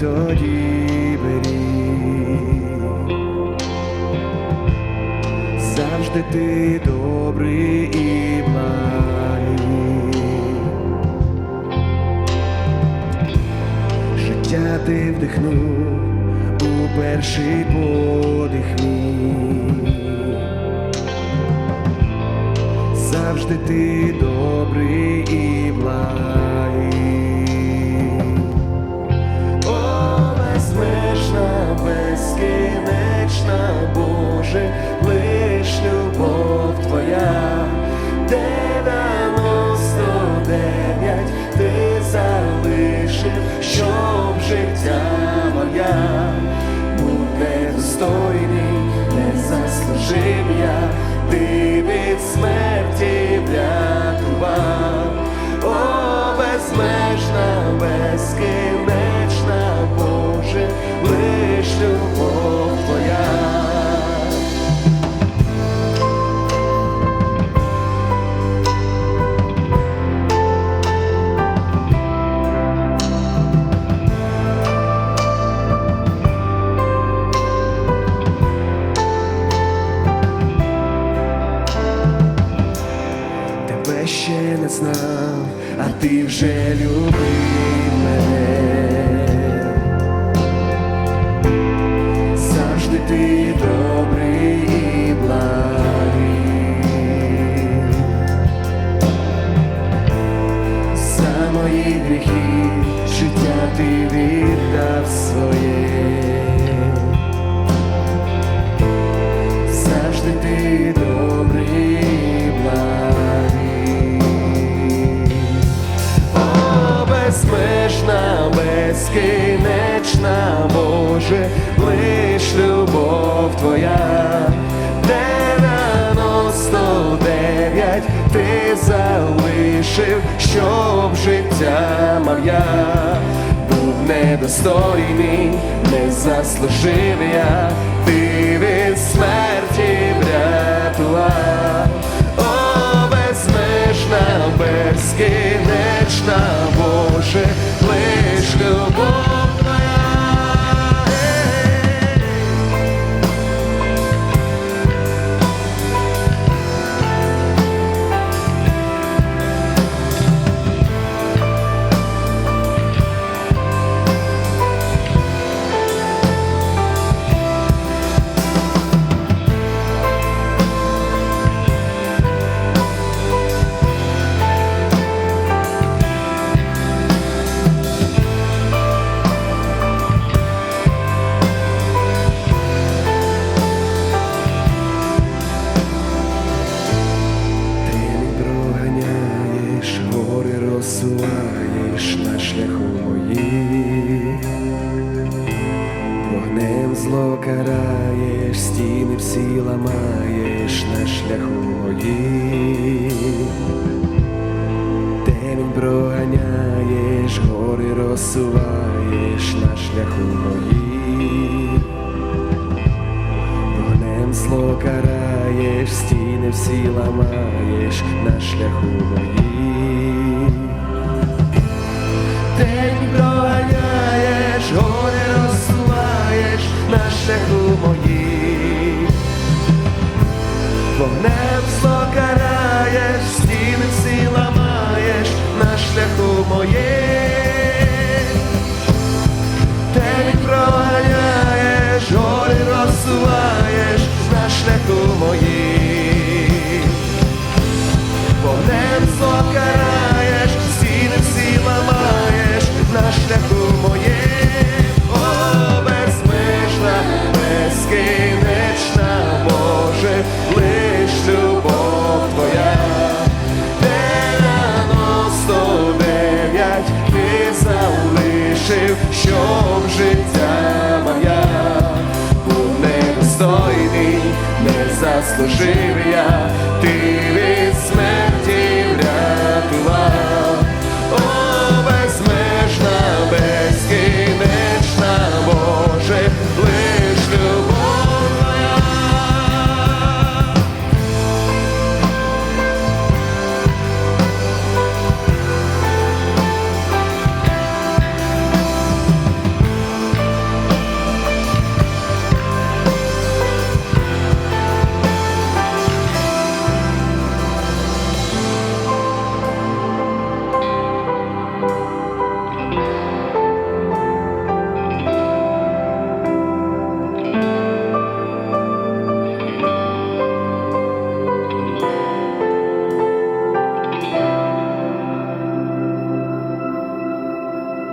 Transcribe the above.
тоді беріг. Завжди ти добрий і благий. Життя ти вдихнув у перший подих мій. Завжди ти добрий Боже, лиш любов Твоя, дев'яносто дев'ять. Ти залишив, щоб життя моя. Був недостойний, не заслужив я, ти від смерті врятував. О, безмежна, а ти вже любив мене. Завжди ти добрий і благий. За мої гріхи життя ти віддав своє. Безкінечна, Боже, лиш любов Твоя, дев'яносто дев'ять ти залишив, щоб життя мав я. Був недостойний, не заслужив я, ти зло караєш, стіни всі ламаєш на шляху моїм. Темінь проганяєш, гори розсуваєш на шляху моїм. Вогнем зло караєш, стіни всі ламаєш на шляху моїм. День на був недостойний, не заслужив я, ти